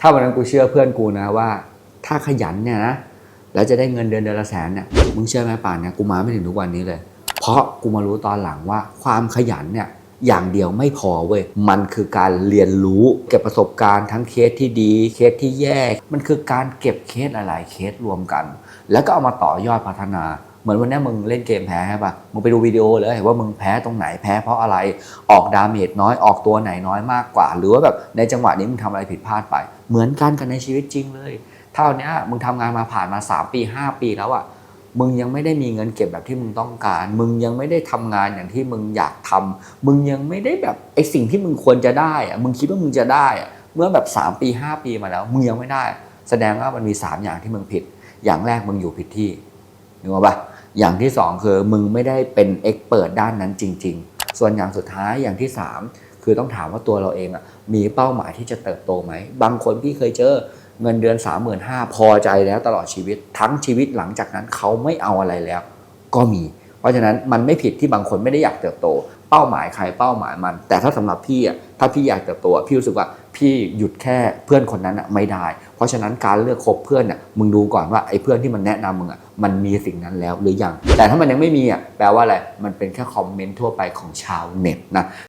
ถ้าวันนั้นกูเชื่อเพื่อนกูนะว่า ถ้าขยันเนี่ยนะแล้วจะได้เงินเดือนเดือนละแสนเนี่ยมึงเชื่อไหมป่านเนี่ยกูมาไม่ถึงทุกวันนี้เลย เพราะกูมารู้ตอนหลังว่าความขยันเนี่ยอย่างเดียวไม่พอเว้ย มันคือการเรียนรู้เก็บประสบการณ์ทั้งเคสที่ดีเคสที่แย่ มันคือการเก็บเคสหลาย ๆ เคสรวมกัน แล้วก็เอามาต่อยอดพัฒนา เหมือนวันนี้มึงเล่นเกมแพ้ใช่ปะมึงไปดูวิดีโอเลยว่ามึงแพ้ตรงไหนแพ้เพราะอะไรออกดาเมจน้อยออกตัวไหนน้อยมากกว่า หรือว่าแบบในจังหวะนี้มึงทำอะไรผิดพลาดไป เหมือนกันกันในชีวิตจริงเลยเท่านี้มึงทำงานมาผ่านมา 3 ปี 5 ปีแล้วอะมึงยังไม่ได้มีเงินเก็บแบบที่มึงต้องการ มึงยังไม่ได้ทำงานอย่างที่มึงอยากทำมึงยังไม่ได้แบบไอสิ่งที่มึงควรจะได้อะมึงคิดว่ามึงจะได้อะเมื่อแบบ 3 ปี 5 ปีมาแล้ว มึงยังไม่ได้ แสดงว่ามันมี 3 อย่างที่มึงผิด อย่างแรกมึงอยู่ผิดที่นึกออกปะ อย่างที่สองคือมึงไม่ได้เป็นเอ็กเปิดด้านนั้นจริง ๆ ส่วนอย่างสุดท้ายอย่างที่สามคือต้องถามว่าตัวเราเองอะมีเป้าหมายที่จะเติบโตไหม บางคนพี่เคยเจอเงินเดือน 3 5 0 0 0พอใจแล้วตลอดชีวิต ทั้งชีวิตหลังจากนั้นเขาไม่เอาอะไรแล้ว ก็มี เพราะฉะนั้นมันไม่ผิดที่บางคนไม่ได้อยากเติบโต เป้าหมายใครเป้าหมายมัน แต่ถ้าสำหรับพี่อะถ้าพี่อยากเติบโตอะพี่รู้สึกว่าพี่หยุดแค่เพื่อนคนนั้นอะไม่ได้ เพราะฉะนั้นการเลือกคบเพื่อนเนี่ยมึงดูก่อนว่าไอ้เพื่อนที่มันแนะนำมึงอะมันมีสิ่งนั้นแล้วหรือยังแต่ถ้ามันยังไม่มีอะแปลว่าอะไรมันเป็นแค่คอมเมนต์ทั่วไปของชาวเน็ตนะ